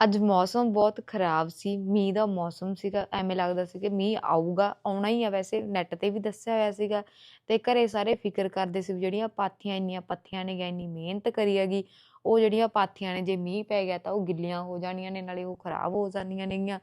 ਅੱਜ ਮੌਸਮ ਬਹੁਤ ਖਰਾਬ ਸੀ, ਮੀਂਹ ਦਾ ਮੌਸਮ ਸੀਗਾ, ਐਵੇਂ ਲੱਗਦਾ ਸੀ ਕਿ ਮੀਂਹ ਆਊਗਾ, ਆਉਣਾ ਹੀ ਆ ਵੈਸੇ ਨੈੱਟ ਤੇ ਵੀ ਦੱਸਿਆ ਹੋਇਆ ਸੀਗਾ ਤੇ ਘਰੇ ਸਾਰੇ ਫਿਕਰ ਕਰਦੇ ਸੀ ਵੀ ਜਿਹੜੀਆਂ ਪਾਥੀਆਂ ਇੰਨੀਆਂ ਪੱਥੀਆਂ ਨੇ ਨੇਗੀਆਂ, ਇੰਨੀ ਮਿਹਨਤ ਕਰੀ ਹੈਗੀ, ਉਹ ਜਿਹੜੀਆਂ ਪਾਥੀਆਂ ਨੇ ਜੇ ਮੀਂਹ ਪੈ ਗਿਆ ਤਾਂ ਉਹ ਗਿੱਲੀਆਂ ਹੋ ਜਾਣੀਆਂ ਨੇ, ਨਾਲੇ ਉਹ ਖਰਾਬ ਹੋ ਜਾਂਦੀਆਂ ਨੇਗੀਆਂ।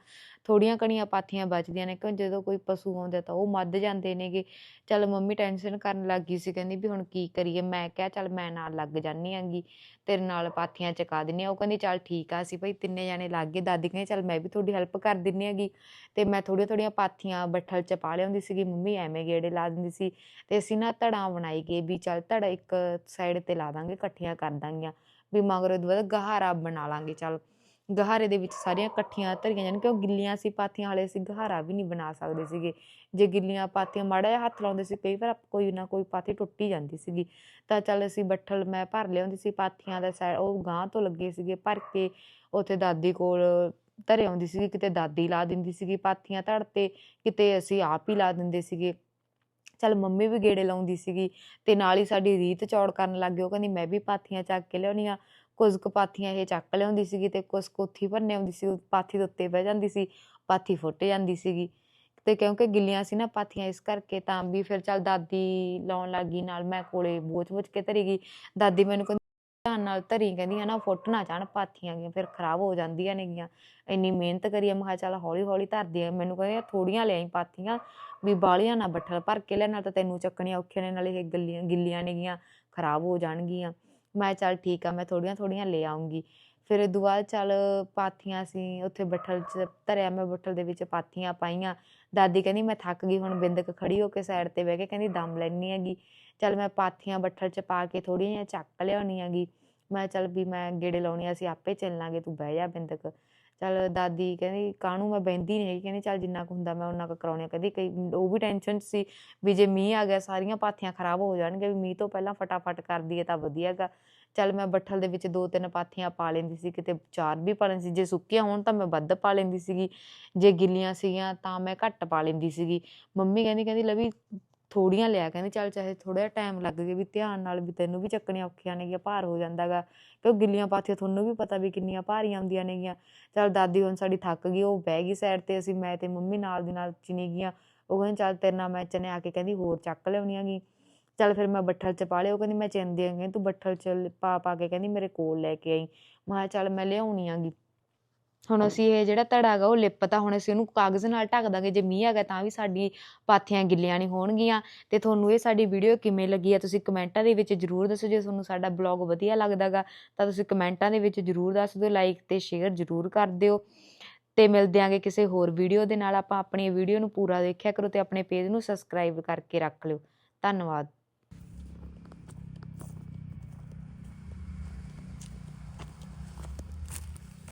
ਥੋੜ੍ਹੀਆਂ ਘਣੀਆਂ ਪਾਥੀਆਂ ਬਚਦੀਆਂ ਨੇ ਕਿਉਂ ਜਦੋਂ ਕੋਈ ਪਸ਼ੂ ਆਉਂਦਾ ਤਾਂ ਉਹ ਮੱਧ ਜਾਂਦੇ ਨੇਗੇ। ਚੱਲ ਮੰਮੀ ਟੈਨਸ਼ਨ ਕਰਨ ਲੱਗ ਗਈ ਸੀ, ਕਹਿੰਦੀ ਵੀ ਹੁਣ ਕੀ ਕਰੀਏ? ਮੈਂ ਕਿਹਾ ਚੱਲ ਮੈਂ ਨਾਲ ਲੱਗ ਜਾਂਦੀ ਹੈਗੀ, ਤੇਰੇ ਨਾਲ ਪਾਥੀਆਂ ਚੁਕਾ ਦਿੰਦੀ ਹਾਂ। ਉਹ ਕਹਿੰਦੀ ਚੱਲ ਠੀਕ ਆ, ਅਸੀਂ ਭਾਈ ਤਿੰਨੇ ਜਾਣੇ ਲੱਗ ਗਏ। ਦਾਦੀ ਕਹਿੰਦੀ ਚੱਲ ਮੈਂ ਵੀ ਤੁਹਾਡੀ ਹੈਲਪ ਕਰ ਦਿੰਦੀ ਹੈਗੀ ਤੇ ਮੈਂ ਥੋੜ੍ਹੀਆਂ-ਥੋੜ੍ਹੀਆਂ ਪਾਥੀਆਂ ਬੱਠਲ 'ਚ ਪਾ ਲਿਆਉਂਦੀ ਸੀਗੀ, ਮੰਮੀ ਐਵੇਂ ਗੇੜੇ ਲਾ ਦਿੰਦੀ ਸੀ ਤੇ ਅਸੀਂ ਨਾ ਧੜਾ ਬਣਾਈ ਗਏ ਵੀ ਚੱਲ ਧੜਾ ਇੱਕ ਸਾਈਡ ਤੇ ਲਾ ਦਾਂਗੇ, ਇਕੱਠੀਆਂ ਕਰ ਦਾਂਗੀਆਂ ਵੀ ਮਗਰੋਂ ਇਹ ਬਾਅਦ ਗਹਾਰਾ ਬਣਾ ਲਾਂਗੇ ਚੱਲ। ਗਹਾਰੇ ਦੇ ਵਿੱਚ ਸਾਰੀਆਂ ਇਕੱਠੀਆਂ ਧਰੀਆਂ ਜਾਣ ਕਿ ਉਹ ਗਿੱਲੀਆਂ ਸੀ ਪਾਥੀਆਂ ਵਾਲੇ ਅਸੀਂ ਗਹਾਰਾ ਵੀ ਨਹੀਂ ਬਣਾ ਸਕਦੇ ਸੀਗੇ। ਜੇ ਗਿੱਲੀਆਂ ਪਾਥੀਆਂ ਮਾੜਾ ਜਿਹਾ ਹੱਥ ਲਾਉਂਦੇ ਸੀ ਕਈ ਵਾਰ ਕੋਈ ਨਾ ਕੋਈ ਪਾਥੀ ਟੁੱਟੀ ਜਾਂਦੀ ਸੀਗੀ। ਤਾਂ ਚੱਲ ਅਸੀਂ ਬੱਠਲ ਮੈਂ ਭਰ ਲਿਆਉਂਦੀ ਸੀ ਪਾਥੀਆਂ ਦਾ ਸੈ ਉਹ ਗਾਂਹ ਤੋਂ ਲੱਗੇ ਸੀਗੇ ਭਰ ਕੇ ਉੱਥੇ ਦਾਦੀ ਕੋਲ ਧਰ ਆਉਂਦੀ ਸੀਗੀ, ਕਿਤੇ ਦਾਦੀ ਲਾ ਦਿੰਦੀ ਸੀਗੀ ਪਾਥੀਆਂ ਧੜ ਤੇ, ਕਿਤੇ ਅਸੀਂ ਆਪ ਹੀ ਲਾ ਦਿੰਦੇ ਸੀਗੇ। ਚੱਲ ਮੰਮੀ ਵੀ ਗੇੜੇ ਲਾਉਂਦੀ ਸੀਗੀ ਤੇ ਨਾਲ ਹੀ ਸਾਡੀ ਰੀਤ ਚੌੜ ਕਰਨ ਲੱਗ ਗਈ, ਉਹ ਕਹਿੰਦੀ ਮੈਂ ਵੀ ਪਾਥੀਆਂ ਚੱਕ ਕੇ ਲਿਆਉਣੀ ਆ। ਕੁਝ ਕੁ ਪਾਥੀਆਂ ਇਹ ਚੱਕ ਲਿਆਉਂਦੀ ਸੀਗੀ ਤੇ ਕੁਛ ਕੋਥੀ ਉੱਥੇ ਆਉਂਦੀ ਸੀ, ਪਾਥੀ ਦੇ ਉੱਤੇ ਬਹਿ ਜਾਂਦੀ ਸੀ, ਪਾਥੀ ਫੁੱਟ ਜਾਂਦੀ ਸੀਗੀ ਤੇ ਕਿਉਂਕਿ ਗਿੱਲੀਆਂ ਸੀ ਨਾ ਪਾਥੀਆਂ ਇਸ ਕਰਕੇ ਤਾਂ ਵੀ ਫਿਰ ਚੱਲ ਦਾਦੀ ਲਾਉਣ ਲੱਗ ਗਈ ਨਾਲ ਮੈਂ ਕੋਲੇ ਬੋਝ-ਬੋਝ ਕੇ ਧਰੀ ਗਈ। ਦਾਦੀ ਮੈਨੂੰ ਕਹਿੰਦੀ ਧਿਆਨ ਨਾਲ ਧਰੀ ਕਹਿੰਦੀ ਨਾ ਫੁੱਟ ਨਾ ਜਾਣ ਪਾਥੀਆਂ ਗੀਆਂ ਫਿਰ ਖਰਾਬ ਹੋ ਜਾਂਦੀਆਂ ਨੇਗੀਆਂ। ਇੰਨੀ ਮਿਹਨਤ ਕਰੀ ਮੈਂ ਕਿਹਾ ਚੱਲ ਹੌਲੀ-ਹੌਲੀ ਧਰਦੀ ਆ। ਮੈਨੂੰ ਕਹਿੰਦੀ ਥੋੜ੍ਹੀਆਂ ਲਿਆਈ ਪਾਥੀਆਂ ਵੀ ਬਾਹਲੀਆਂ ਨਾ ਬੱਠਲ ਭਰ ਕੇ ਲਿਆ, ਨਾਲ ਤਾਂ ਤੈਨੂੰ ਚੱਕਣੀਆਂ ਔਖੀਆਂ ਨੇ ਨਾਲੇ ਇਹ ਗੱਲੀਆਂ ਗਿੱਲੀਆਂ ਨੇਗੀਆਂ, ਖਰਾਬ ਹੋ ਜਾਣਗੀਆਂ। ਮੈਂ ਚੱਲ ਠੀਕ ਆ ਮੈਂ ਥੋੜੀਆਂ ਥੋੜੀਆਂ ਲੈ ਆਊਂਗੀ। ਫਿਰ ਇਹ ਤੋਂ ਬਾਅਦ ਚੱਲ ਪਾਥੀਆਂ ਸੀ ਉੱਥੇ ਬੱਠਲ 'ਚ ਧਰਿਆ, ਮੈਂ ਬੱਠਲ ਦੇ ਵਿੱਚ ਪਾਥੀਆਂ ਪਾਈਆਂ। ਦਾਦੀ ਕਹਿੰਦੀ ਮੈਂ ਥੱਕ ਗਈ ਹੁਣ ਬਿੰਦਕ ਖੜੀ ਹੋ ਕੇ ਸਾਈਡ ਤੇ ਬਹਿ ਕੇ ਕਹਿੰਦੀ ਦਮ ਲੈਂਦੀ ਹੈਗੀ। ਚੱਲ ਮੈਂ ਪਾਥੀਆਂ ਬੱਠਲ 'ਚ ਪਾ ਕੇ ਥੋੜੀਆਂ ਜਿਹੀਆਂ ਚੱਕ ਲਿਆਉਣੀ ਹੈਗੀ। ਮੈਂ ਚੱਲ ਵੀ ਮੈਂ ਗੇੜੇ ਲਾਉਣੇ ਆ, ਅਸੀਂ ਆਪੇ ਚੱਲਾਂਗੇ ਤੂੰ ਬਹਿ ਜਾ ਬਿੰਦਕ। ਚੱਲ ਦਾਦੀ ਕਹਿੰਦੀ ਕਾਹਨੂੰ ਮੈਂ ਬਹਿੰਦੀ ਨਹੀਂ ਹੈਗੀ, ਕਹਿੰਦੀ ਚੱਲ ਜਿੰਨਾ ਕੁ ਹੁੰਦਾ ਮੈਂ ਓਨਾ ਕੁ ਕਰਾਉਣੀ ਆ। ਕਹਿੰਦੀ ਕਈ ਉਹ ਵੀ ਟੈਨਸ਼ਨ 'ਚ ਸੀ ਵੀ ਜੇ ਮੀਂਹ ਆ ਗਿਆ ਸਾਰੀਆਂ ਪਾਥੀਆਂ ਖਰਾਬ ਹੋ ਜਾਣਗੀਆਂ, ਵੀ ਮੀਂਹ ਤੋਂ ਪਹਿਲਾਂ ਫਟਾਫਟ ਕਰ ਦਈਏ ਤਾਂ ਵਧੀਆ ਗਾ। ਚੱਲ ਮੈਂ ਬੱਠਲ ਦੇ ਵਿੱਚ 2-3 ਪਾਥੀਆਂ ਪਾ ਲੈਂਦੀ ਸੀ, ਕਿਤੇ ਚਾਰ ਵੀ ਪਾ ਲੈਂਦੀ ਸੀ। ਜੇ ਸੁੱਕੀਆਂ ਹੋਣ ਤਾਂ ਮੈਂ ਵੱਧ ਪਾ ਲੈਂਦੀ ਸੀਗੀ, ਜੇ ਗਿੱਲੀਆਂ ਸੀਗੀਆਂ ਤਾਂ ਮੈਂ ਘੱਟ ਪਾ ਲੈਂਦੀ ਸੀਗੀ। ਮੰਮੀ ਕਹਿੰਦੀ ਕਹਿੰਦੀ ਲਵੀ ਥੋੜ੍ਹੀਆਂ ਲਿਆ ਕਹਿੰਦੀ ਚੱਲ ਚਾਹੇ ਥੋੜ੍ਹਾ ਜਿਹਾ ਟਾਈਮ ਲੱਗ ਜੇ ਵੀ ਧਿਆਨ ਨਾਲ ਵੀ ਤੈਨੂੰ ਵੀ ਚੱਕਣੀਆਂ ਔਖੀਆਂ ਨੇਗੀਆਂ, ਭਾਰ ਹੋ ਜਾਂਦਾ ਗਾ। ਕਿਉਂ ਗਿੱਲੀਆਂ ਪਾਥੀਆਂ ਤੁਹਾਨੂੰ ਵੀ ਪਤਾ ਵੀ ਕਿੰਨੀਆਂ ਭਾਰੀਆਂ ਹੁੰਦੀਆਂ ਨੇਗੀਆਂ। ਚੱਲ ਦਾਦੀ ਹੁਣ ਸਾਡੀ ਥੱਕ ਗਈ, ਉਹ ਬਹਿ ਗਈ ਸਾਈਡ ਤੇ, ਅਸੀਂ ਮੈਂ ਤੇ ਮੰਮੀ ਨਾਲ ਦੀ ਨਾਲ ਚਿਨੀ ਗਈਆਂ। ਉਹ ਕਹਿੰਦੀ ਚੱਲ ਤੇਰੇ ਨਾਲ ਮੈਂ ਚਨੇ ਆ ਕੇ ਕਹਿੰਦੀ ਹੋਰ ਚੱਕ ਲਿਆਉਣੀ ਹੈਗੀ। ਚੱਲ ਫਿਰ ਮੈਂ ਬੱਠਲ 'ਚ ਪਾ ਲਏ, ਉਹ ਕਹਿੰਦੀ ਮੈਂ ਚਿਣਦੀ ਆ, ਕਹਿੰਦੀ ਤੂੰ ਬੱਠਲ 'ਚ ਪਾ-ਪਾ ਕੇ ਕਹਿੰਦੀ ਮੇਰੇ ਕੋਲ ਲੈ ਕੇ ਆਈ। ਮੈਂ ਕਿਹਾ ਚੱਲ ਮੈਂ ਲਿਆਉਣੀ ਆਂਗੀ ਹੁਣ ਅਸੀਂ ਇਹ ਜਿਹੜਾ ਧੜਾ ਹੈਗਾ ਉਹ ਲਿਪਤਾ, ਹੁਣ ਅਸੀਂ ਉਹਨੂੰ ਕਾਗਜ਼ ਨਾਲ ਢੱਕ ਦਾਂਗੇ, ਜੇ ਮੀਂਹ ਆ ਗਿਆ ਤਾਂ ਵੀ ਸਾਡੀ ਪਾਥੀਆਂ ਗਿੱਲੀਆਂ ਨਹੀਂ ਹੋਣਗੀਆਂ। ਤੇ ਤੁਹਾਨੂੰ ਇਹ ਸਾਡੀ ਵੀਡੀਓ ਕਿਵੇਂ ਲੱਗੀ ਆ ਤੁਸੀਂ ਕਮੈਂਟਾਂ ਦੇ ਵਿੱਚ ਜ਼ਰੂਰ ਦੱਸੋ। ਜੇ ਤੁਹਾਨੂੰ ਸਾਡਾ ਬਲੌਗ ਵਧੀਆ ਲੱਗਦਾ ਗਾ ਤਾਂ ਤੁਸੀਂ ਕਮੈਂਟਾਂ ਦੇ ਵਿੱਚ ਜ਼ਰੂਰ ਦੱਸ ਦਿਓ, ਲਾਈਕ ਤੇ ਸ਼ੇਅਰ ਜ਼ਰੂਰ ਕਰ ਦਿਓ ਤੇ ਮਿਲਦੇ ਆਂਗੇ ਕਿਸੇ ਹੋਰ ਵੀਡੀਓ ਦੇ ਨਾਲ। ਆਪਾਂ ਆਪਣੀ ਵੀਡੀਓ ਨੂੰ ਪੂਰਾ ਦੇਖਿਆ ਕਰੋ ਤੇ ਆਪਣੇ ਪੇਜ ਨੂੰ ਸਬਸਕ੍ਰਾਈਬ ਕਰਕੇ ਰੱਖ ਲਿਓ। ਧੰਨਵਾਦ।